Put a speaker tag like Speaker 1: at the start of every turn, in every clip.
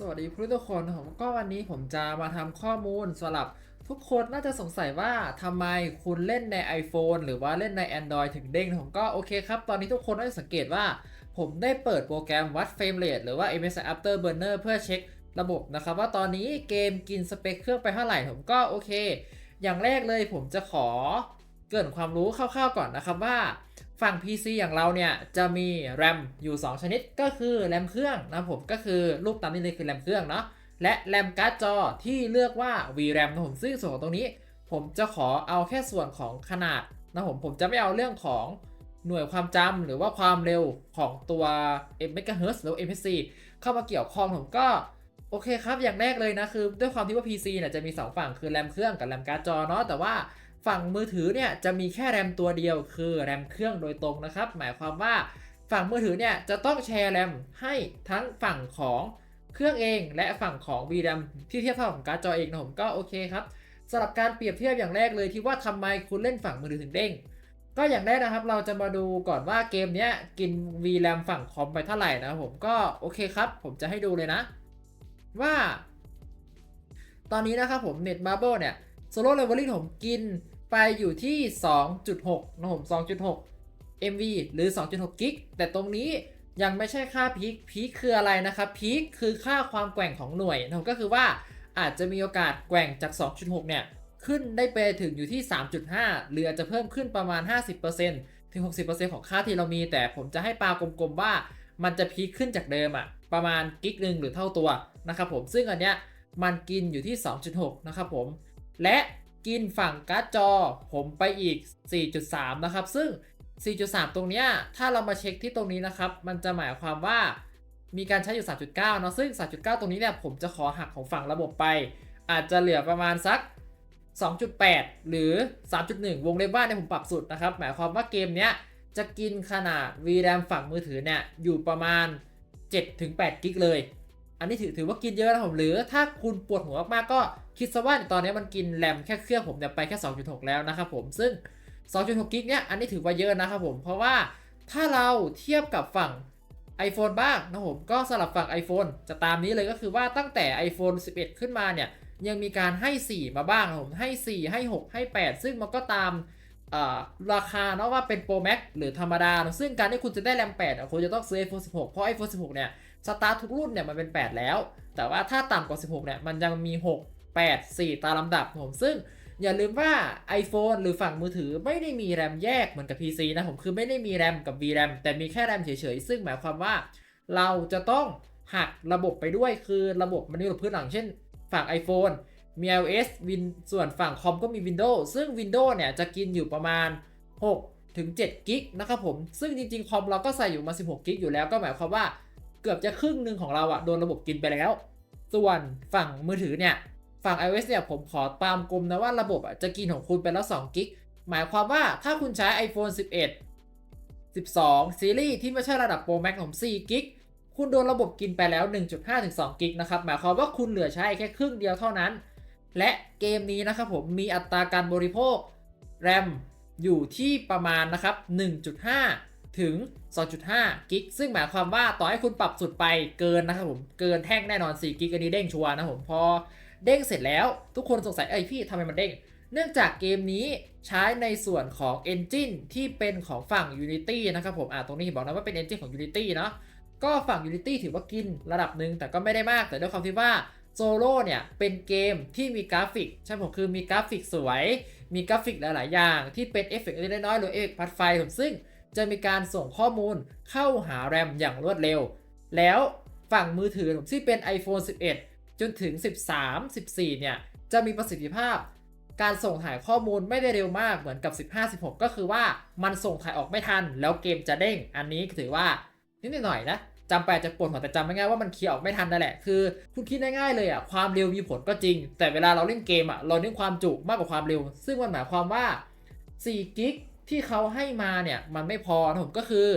Speaker 1: สวัสดีทุกคนผมก็วันนี้ผมจะมาทำข้อมูลสำหรับทุกคนน่าจะสงสัยว่าทำไมคุณเล่นใน iPhone หรือว่าเล่นใน Android ถึงเด้งผมก็โอเคครับ ตอนนี้ทุกคนน่าจะสังเกตว่า ผมได้เปิดโปรแกรมวัดเฟรมเรทหรือว่า MSI Afterburner เพื่อเช็คระบบนะครับว่าตอนนี้เกมกินสเปคเครื่องไปเท่าไหร่ผมก็โอเค อย่างแรกเลยผมจะขอเกรินความรู้คร่าวๆก่อนนะครับว่า ฝั่ง PC อย่างเราเนี่ยจะมี RAM อยู่ 2 ชนิดก็คือ RAM เครื่องนะผมก็คือรูปตามนี้เลยคือ RAM เครื่องเนาะและ RAM การ์ดจอที่เลือกว่า VRAM นะผมซึ่งส่วนของตรงนี้ ผมจะขอเอาแค่ส่วนของขนาดนะผมผมจะไม่เอาเรื่องของหน่วยความจำหรือว่าความเร็วของตัว M MHz หรือ MHz เข้ามาเกี่ยวข้องผมก็โอเคครับอย่างแรกเลยนะคือด้วยความที่ว่า PC เนี่ยจะมี 2 ฝั่งคือ RAM เครื่องกับ RAM การ์ดจอเนาะแต่ว่า ฝั่งมือถือเนี่ยจะมีแค่แรมตัวเดียวคือแรมเครื่องโดยตรงนะครับ หมายความว่าฝั่งมือถือเนี่ยจะต้องแชร์แรมให้ทั้งฝั่งของเครื่องเอง และฝั่งของ VRAM ที่เทียบเท่าของการ์ดจอเองนะผมก็โอเคครับสำหรับการเปรียบเทียบอย่างแรกเลยที่ว่าทำไมคุณเล่นฝั่งมือถือถึงเด้งก็อย่างแรกนะครับเราจะมาดูก่อนว่าเกมเนี้ยกิน VRAM ฝั่งคอมไปเท่าไหร่นะผมก็โอเคครับ ผมจะให้ดูเลยนะ ว่า ตอนนี้นะครับผม Net Marble เนี่ย Solo Leveling ผมกิน ไปอยู่ที่ 2.6นะผม 2.6 MV หรือ 2.6 กิก แต่ตรงนี้ยังไม่ใช่ค่าพีค พีคคืออะไรนะครับ พีคคือค่าความแกว่งของหน่วยนะก็คือว่าอาจจะมีโอกาสแกว่งจาก 2.6 เนี่ย ขึ้นได้ไปถึงอยู่ที่ 3.5 หรืออาจจะเพิ่มขึ้นประมาณ 50%ถึง 60%ของค่าที่เรามี แต่ผมจะให้ปลากลมๆว่ามันจะพีคขึ้นจากเดิมอะประมาณกิกหนึ่งหรือเท่าตัวนะครับผม ซึ่งอันเนี้ยมันกินอยู่ที่ 2.6 นะครับผม และ กินฝั่งการ์ดจอ ผมไปอีก 4.3 นะครับ ซึ่ง 4.3 ตรงเนี้ยถ้าเรามาเช็คที่ตรงนี้นะครับ มันจะหมายความว่ามีการใช้อยู่ 3.9 เนาะซึ่ง 3.9 ตรงนี้เนี่ยผมจะขอหักของฝั่งระบบไป อาจจะเหลือประมาณสัก 2.8 หรือ 3.1 วงเล็บว่าเนี่ยผมปรับสุดนะครับ หมายความว่าเกมเนี้ยจะกินขนาด VRAM ฝั่งมือถือเนี่ยอยู่ประมาณ 7-8 กิกเลย อันนี้ถือถือว่ากินเยอะนะผมหรือถ้าคุณปวดหัวมากๆก็คิดซะว่าตอนนี้มันกินแรมแค่เครื่องผมเนี่ยไปแค่ 2.6 แล้วนะครับผมซึ่ง 2.6 กิกเนี่ยอันนี้ถือว่าเยอะนะครับผมเพราะว่าถ้าเราเทียบกับฝั่ง iPhone บ้างนะผมก็สลับฝั่ง iPhone จะตามนี้เลยก็คือว่าตั้งแต่ iPhone 11 ขึ้นมาเนี่ยยังมีการให้ 4 มาบ้างนะผมให้ 4 ให้ 6 ให้ 8 ซึ่งมันก็ตามราคาเนาะว่าเป็น Pro Max หรือธรรมดา ซึ่งการที่คุณจะได้แรม8คุณจะต้องซื้อ iPhone 16 เพราะ iPhone 16 เนี่ย สตาร์ททุกรุ่นเนี่ยมันเป็น 8 แล้ว แต่ว่าถ้าต่ำกว่า 16เนี่ยมันยังมี 6 8 4 ตามลำดับผมซึ่งอย่าลืมว่า iPhone หรือฝั่งมือถือไม่ได้มีแรมแยกเหมือนกับ PC นะผมคือไม่ได้มีแรมกับ VRAM แต่มีแค่แรมเฉยๆ ซึ่งหมายความว่า เราจะต้องหักระบบไปด้วยคือระบบมันมีระบพื้นหลังเช่น ฝั่ง iPhone มี iOS Win ส่วนฝั่งคอมก็มี Windows ซึ่ง Windows เนี่ยจะกินอยู่ประมาณ 6 ถึง7กิกนะครับผม ซึ่งจริงๆ คอมเราก็ใส่อยู่มา 16กิกอยู่แล้วก็หมายความว่า เกือบจะครึ่งหนึ่งของเราอะโดนระบบกินไปแล้ว ส่วนฝั่งมือถือเนี่ยฝั่ง iOS เนี่ยผมขอตามกลมนะว่าระบบอะจะกินของคุณไปแล้ว2กิกหมายความว่าถ้าคุณใช้ iPhone 11 12 ซีรีส์ที่ไม่ใช่ระดับ Pro Max ของ4กิกคุณโดนระบบกินไปแล้ว 1.5ถึง2กิกนะครับ หมายความว่าคุณเหลือใช้แค่ครึ่งเดียวเท่านั้น และเกมนี้นะครับผมมีอัตราการบริโภค RAM อยู่ที่ประมาณนะครับ 1.5 ถึง 2.5 กิก ซึ่งหมายความว่าต่อให้คุณปรับสุดไปเกินนะครับผม เกินแท่งแน่นอน 4 กิกอันนี้เด้งชัวร์นะผม พอเด้งเสร็จแล้วทุกคนสงสัย เอ้ยพี่ทำไมมันเด้ง เนื่องจากเกมนี้ใช้ในส่วนของ Engine ที่เป็นของฝั่ง Unity นะครับผม อ่าตรงนี้บอกนะว่าเป็น Engine ของ Unity เนาะ ก็ฝั่ง Unity ถือว่ากินระดับหนึ่งแต่ก็ไม่ได้มาก แต่ด้วยความที่ว่าโซโล่เนี่ยเป็นเกมที่มีกราฟิกใช่ผมคือมีกราฟิกสวย มีกราฟิกหลาย ๆ อย่าง ที่เป็นเอฟเฟกต์เล็กๆน้อยๆหรือเอฟเฟกต์พัดไฟผมซึ่ง จะมีการส่งข้อมูลเข้าหาแรมอย่างรวดเร็ว แล้วฝั่งมือถือที่เป็น iPhone 11 จนถึง 13 14 เนี่ย จะมีประสิทธิภาพ การส่งถ่ายข้อมูลไม่ได้เร็วมากเหมือนกับ 15 16 ก็คือว่ามันส่งถ่ายออกไม่ทัน แล้วเกมจะเด้ง อันนี้ถือว่านิดหน่อยนะจำไปจจะปวดหัวแต่จำไม่ง่ายว่ามันเคลียร์ออกไม่ทันนั่นแหละ คือคุณคิดง่ายๆเลยอะความเร็วมีผลก็จริง แต่เวลาเราเล่นเกมอะเราเน้นความจุมากกว่าความเร็ว ซึ่งมันหมายความว่า4กิก ที่เขาให้มาเนี่ยมันไม่พอนะผมก็คือ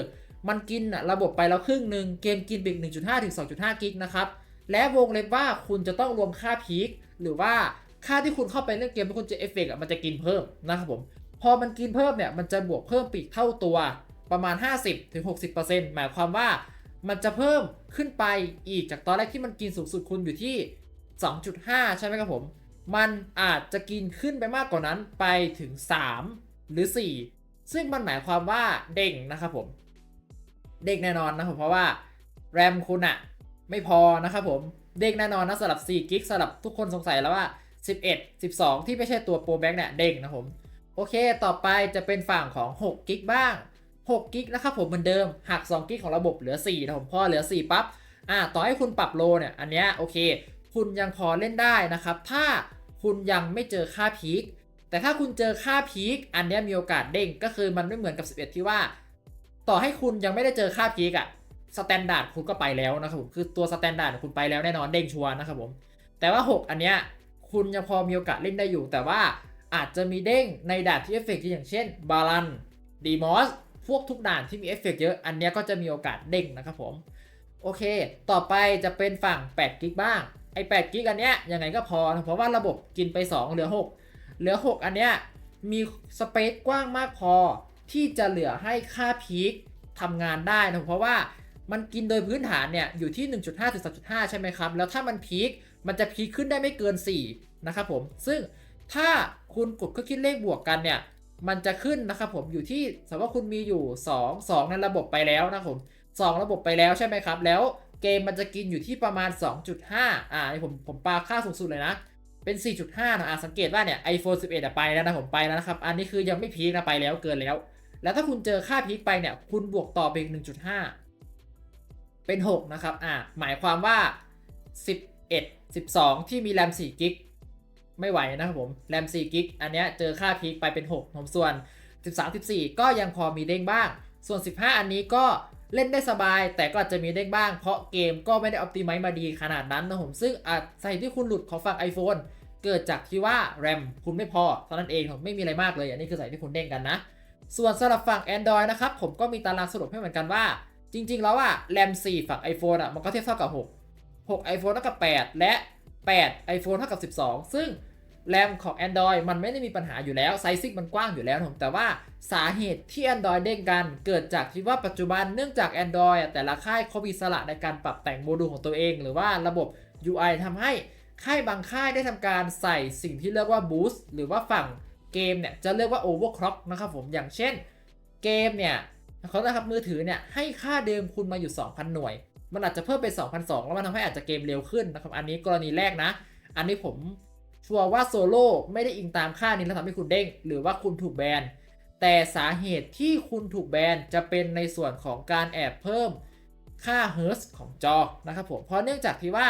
Speaker 1: มันกินอะระบบไปแล้วครึ่งหนึ่งเกมกินไปอีก1.5ถึง2.5 กิกนะครับและวงเล็บว่าคุณจะต้องรวมค่าพีคหรือว่าค่าที่คุณเข้าไปเล่นเกมแล้วคุณจะเอฟเฟกต์อะมันจะกินเพิ่มนะครับผมพอมันกินเพิ่มเนี่ยมันจะบวกเพิ่มปีกเท่าตัวประมาณ 50-60%หมายความว่ามันจะเพิ่มขึ้นไปอีกจากตอนแรกที่มันกินสูงสุดคุณอยู่ที่ 2.5 ใช่ไหมครับผม มันอาจจะกินขึ้นไปมากกว่านั้นไปถึง 3 หรือ4 ซึ่งมันหมายความว่าเด้งนะครับผม เด้งแน่นอนนะครับเพราะว่าแรมคุณอะไม่พอนะครับผม เด้งแน่นอนนะสำหรับ4กิกสำหรับทุกคนสงสัยแล้วว่า 11 12 ที่ไม่ใช่ตัวโปรแบ็กเนี่ยเด้งนะผม โอเค ต่อไปจะเป็นฝั่งของ6กิกบ้าง6กิกนะครับผมเหมือนเดิมหัก2กิกของระบบเหลือ4นะผมพอเหลือ 4 ปั๊บอ่าต่อให้คุณปรับโลเนี่ยอันเนี้ยโอเค คุณยังพอเล่นได้นะครับ ถ้าคุณยังไม่เจอค่าพีค แต่ถ้าคุณเจอค่าพีคอันนี้มีโอกาสเด้งก็คือมันไม่เหมือนกับ 11 ที่ว่า ต่อให้คุณยังไม่ได้เจอค่าพีคอะสแตนดาร์ดคุณก็ไปแล้วนะครับผมคือตัวสแตนดาร์ดคุณไปแล้วแน่นอนเด้งชัวร์นะครับผมแต่ว่า 6 อันเนี้ยคุณยังพอมีโอกาสเล่นได้อยู่ แต่ว่าอาจจะมีเด้งในด่านที่เอฟเฟกต์อย่างเช่นบาลันดีมอสพวกทุกด่านที่มีเอฟเฟกต์เยอะ อันเนี้ยก็จะมีโอกาสเด้งนะครับผม โอเค ต่อไปจะเป็นฝั่ง8กิกบ้าง ไอ้8กิกอันเนี้ยยังไงก็พอ เพราะว่าระบบกินไป 2 เหลือ 6 เหลือ 6 อันเนี้ยมีสเปซกว้างมากพอที่จะเหลือให้ค่าพีคทำงานได้นะเพราะว่ามันกินโดยพื้นฐานเนี่ยอยู่ที่ 1.5ถึง3.5 ใช่ไหมครับ แล้วถ้ามันพีคมันจะพีคขึ้นได้ไม่เกิน 4 นะครับผม ซึ่งถ้าคุณกดเครื่องคิดเลขบวกกันเนี่ย มันจะขึ้นนะครับผมอยู่ที่สมมติว่าคุณมีอยู่ 2 2 ในระบบไปแล้วนะผม 2 ระบบไปแล้วใช่ไหมครับ แล้วเกมมันจะกินอยู่ที่ประมาณ 2.5 อ่านี่ผมผมปาค่าสูงสุดเลยนะ เป็น 4.5 นะอ่าสังเกตว่าเนี่ย iPhone 11อะไปแล้วนะผมไปแล้วนะครับ อันนี้คือยังไม่พีคนะไปแล้วเกินแล้ว แล้วถ้าคุณเจอค่าพีคไปเนี่ย คุณบวกต่อไปอีก1.5 เป็น 6 นะครับ อ่าหมายความว่า 11 12 ที่มีแรม4กิกไม่ไหวนะครับผม แรม4กิกอันเนี้ยเจอค่าพีคไปเป็น6ผมส่วน 13 14 ก็ยังพอมีเด้งบ้าง ส่วน 15 อันนี้ก็ เล่นได้สบาย แต่ก็อาจจะมีเด้งบ้าง เพราะเกมก็ไม่ได้ออ t ติไม e มาดีขนาดนั้นนะผมซึ่งอาจสาเหตุที่คุณหลุดของฝั่ง iPhone เกิดจากที่ว่า RAM คุณไม่พอเท่านั้นเองผมไม่มีอะไรมากเลย อันนี้คือสาเหตุที่คุณเด้งกันนะ ส่วนสำหรับฝั่ง Android นะครับผมก็มีตารางสรุปให้เหมือนกันว่า จริง ๆ แล้วอะ RAM 4ฝั่ง iPhone อะมันก็เทียบเท่ากับ 6 6 iPhone เท่ากับ 8 และ 8 iPhone เท่ากับ 12 ซึ่ง แรมของ Android มันไม่ได้มีปัญหาอยู่แล้วไซซิ่งมันกว้างอยู่แล้วผมแต่ว่าสาเหตุที่ Android เด้งกัน เกิดจากที่ว่าปัจจุบันเนื่องจาก Android อะแต่ละค่ายเขามีสระในการปรับแต่งโมดูลของตัวเอง หรือว่าระบบ UI ทำให้ค่ายบางค่ายได้ทำการใส่สิ่งที่เรียกว่า Boost หรือว่าฝั่งเกมเนี่ยจะเรียกว่า Overclock นะครับผมอย่างเช่น เกมเนี่ยเขานะครับมือถือเนี่ยให้ค่าเดิมคุณมาอยู่ 2,000 หน่วย มันอาจจะเพิ่มเป็น2,002แล้วมันทำให้อาจจะเกมเร็วขึ้นนะครับอันนี้กรณีแรกนะ อันนี้ผม ชัวร์ว่าโซโล่ไม่ได้อิงตามค่านี้แล้วทำให้คุณเด้ง หรือว่าคุณถูกแบน แต่สาเหตุที่คุณถูกแบนจะเป็นในส่วนของการแอบเพิ่มค่าเฮิร์ตของจอนะครับผม เพราะเนื่องจากที่ว่า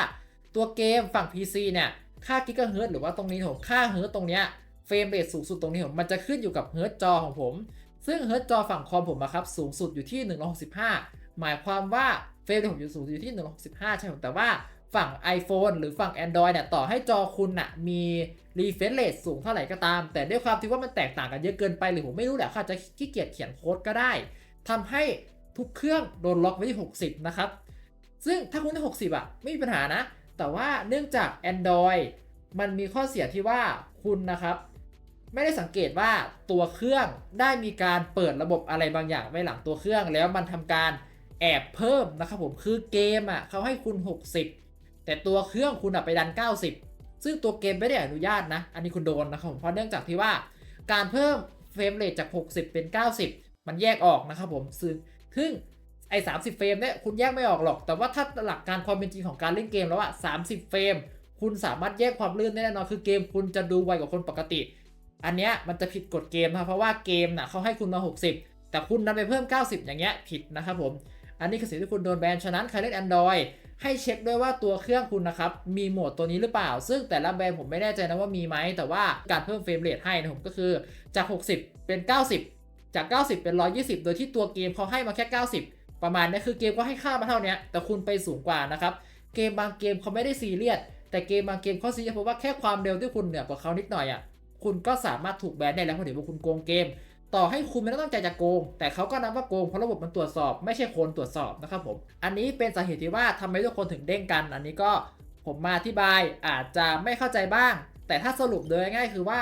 Speaker 1: ตัวเกมฝั่ง PC เนี่ยค่ากิกะเฮิร์ตหรือว่าตรงนี้ผมค่าเฮิร์ตตรงเนี้ยเฟรมเรทสูงสุดตรงนี้ผมมันจะขึ้นอยู่กับเฮิร์ตจอของผม ซึ่งเฮิร์ตจอฝั่งคอมผมอะครับสูงสุดอยู่ที่ 165 หมายความว่าเฟรมเรทผมอยู่สูงอยู่ที่ 165 ใช่ไหมแต่ว่า ฝั่ง iPhone หรือฝั่ง Android เนี่ยต่อให้จอคุณน่ะมี refresh rate สูงเท่าไหร่ก็ตาม แต่ด้วยความที่ว่ามันแตกต่างกันเยอะเกินไปหรือผมไม่รู้แหละเขาอาจจะขี้เกียจเขียนโค้ดก็ได้ทำให้ทุกเครื่องโดนล็อกไว้ที่ 60 นะครับ ซึ่งถ้าคุณได้60อะไม่มีปัญหานะ แต่ว่าเนื่องจาก Android มันมีข้อเสียที่ว่าคุณนะครับ ไม่ได้สังเกตว่าตัวเครื่องได้มีการเปิดระบบอะไรบางอย่างไว้หลังตัวเครื่อง แล้วมันทำการแอบเพิ่มนะครับผมคือเกมอะเขาให้คุณ 60 แต่ตัวเครื่องคุณไปดัน 90 ซึ่งตัวเกมไม่ได้อนุญาตนะ อันนี้คุณโดนนะครับผมเพราะเนื่องจากที่ว่าการเพิ่มเฟรมเรทจาก 60 เป็น 90 มันแยกออกนะครับผมซึ่งซึ่งไอ้30เฟรมเนี่ยคุณแยกไม่ออกหรอก แต่ว่าถ้าหลักการความเป็นจริงของการเล่นเกมแล้วอะ30 เฟรม คุณสามารถแยกความลื่นได้แน่นอนคือเกมคุณจะดูไวกว่าคนปกติ อันเนี้ยมันจะผิดกฎเกมนะครับเพราะว่าเกมน่ะเขาให้คุณมา 60 แต่คุณนันไปเพิ่ม 90 อย่างเงี้ยผิดนะครับผม อันนี้คือสิ่งที่คุณโดนแบน ฉะนั้นใครเล่น Android ให้เช็คด้วยว่าตัวเครื่องคุณนะครับมีโหมดตัวนี้หรือเปล่า ซึ่งแต่ละแบรนด์ผมไม่แน่ใจนะว่ามีไหมแต่ว่าการเพิ่มเฟรมเรทให้นะผมก็คือจาก 60 เป็น 90 จาก 90 เป็น 120 โดยที่ตัวเกมเขาให้มาแค่ 90 ประมาณนี้คือเกมก็ให้ค่ามาเท่านี้แต่คุณไปสูงกว่านะครับเกมบางเกมเขาไม่ได้ซีเรียสแต่เกมบางเกมเขาซีเรียสเพราะว่าแค่ความเร็วที่คุณเหนือกว่าเขานิดหน่อยอะคุณก็สามารถถูกแบนได้แล้วเพราะถือว่าคุณโกงเกม ต่อให้คุณไม่ได้ตั้งใจจะโกง แต่เขาก็นับว่าโกงเพราะระบบมันตรวจสอบ ไม่ใช่คนตรวจสอบนะครับผม อันนี้เป็นสาเหตุที่ว่าทำไมทุกคนถึงเด้งกัน อันนี้ก็ผมมาอธิบายอาจจะไม่เข้าใจบ้าง แต่ถ้าสรุปโดยง่ายคือว่า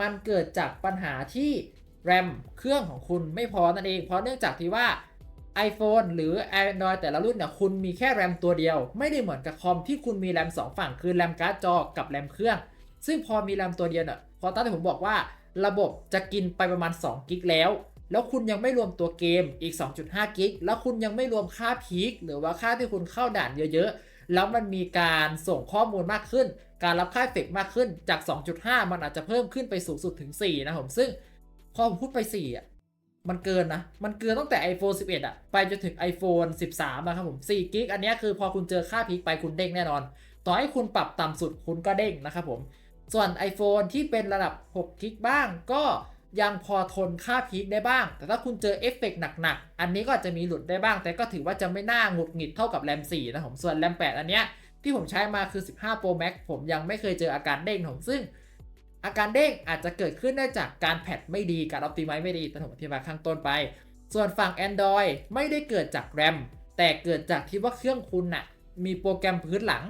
Speaker 1: มันเกิดจากปัญหาที่ RAM เครื่องของคุณไม่พอนั่นเอง เพราะเนื่องจากที่ว่า iPhone หรือ Android แต่ละรุ่นเนี่ยคุณมีแค่แรมตัวเดียว ไม่ได้เหมือนกับคอมที่คุณมีแรมสองฝั่งคือแรมการ์ดจอกับแรมเครื่อง ซึ่งพอมีแรมตัวเดียวเนี่ยพอตั้งแต่ผมบอกว่า ระบบจะกินไปประมาณ 2 กิกแล้ว แล้วคุณยังไม่รวมตัวเกมอีก 2.5 กิก แล้วคุณยังไม่รวมค่าพีคหรือว่าค่าที่คุณเข้าด่านเยอะๆ แล้วมันมีการส่งข้อมูลมากขึ้น การรับค่าเฟกมากขึ้นจาก 2.5 มันอาจจะเพิ่มขึ้นไปสูงสุดถึง 4 นะผมซึ่งพอผมพูดไป4อะมันเกินนะ มันเกินตั้งแต่ iPhone 11อะไปจนถึง iPhone 13นะครับผม4กิกอันนี้คือพอคุณเจอค่าพีคไปคุณเด้งแน่นอน ต่อให้คุณปรับต่ำสุดคุณก็เด้งนะครับผม ส่วน iPhone ที่เป็นระดับ 6 กิกบ้าง ก็ยังพอทนค่าพีคได้บ้าง แต่ถ้าคุณเจอเอฟเฟกต์หนักๆ อันนี้ก็อาจจะมีหลุดได้บ้าง แต่ก็ถือว่าจะไม่น่าหงุดหงิดเท่ากับแรม4นะผม ส่วนแรม8 อันเนี้ยที่ผมใช้มาคือ 15 Pro Max ผมยังไม่เคยเจออาการเด้งผมซึ่ง อาการเด้งอาจจะเกิดขึ้นได้จากการแพทไม่ดีการ optimize ไม่ดีแต่ผมอธิบายข้างต้นไป ส่วนฝั่ง Android ไม่ได้เกิดจากแรมแต่เกิดจากที่ว่าเครื่องคุณน่ะมีโปรแกรมพื้นหลัง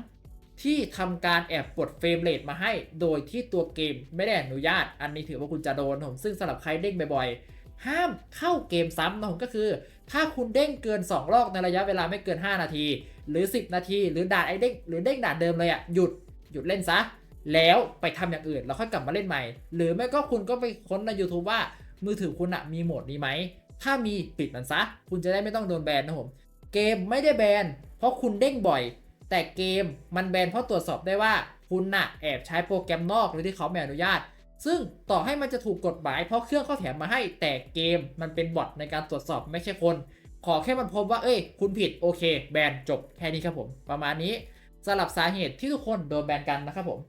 Speaker 1: ที่ทำการแอบปลดเฟรมเรทมาให้ โดยที่ตัวเกมไม่ได้อนุญาต อันนี้ถือว่าคุณจะโดนผมซึ่งสำหรับใครเด้งบ่อยๆ ห้ามเข้าเกมซ้ำนะผมก็คือ ถ้าคุณเด้งเกิน 2 รอบในระยะเวลาไม่เกิน 5 นาที หรือ 10 นาที หรือด่านไอเด้งหรือเด้งด่านเดิมเลยอะ่ะหยุดหยุดเล่นซะ แล้วไปทำอย่างอื่นแล้วค่อยกลับมาเล่นใหม่ หรือไม่ก็คุณก็ไปค้นใน YouTube ว่ามือถือคุณอะมีโหมดนี้ไหม ถ้ามีปิดมันซะ คุณจะได้ไม่ต้องโดนแบนนะผม เกมไม่ได้แบน เพราะคุณเด้งบ่อย แต่เกมมันแบนเพราะตรวจสอบได้ว่าคุณน่ะแอบใช้โปรแกรมนอกหรือที่เขาไม่อนุญาต ซึ่งต่อให้มันจะถูกกฎหมายเพราะเครื่องเขาแถมมาให้แต่เกมมันเป็นบอทในการตรวจสอบไม่ใช่คน ขอแค่มันพบว่าเอ้ย คุณผิดโอเค แบนจบแค่นี้ครับผม ประมาณนี้สำหรับสาเหตุที่ทุกคนโดนแบนกันนะครับผม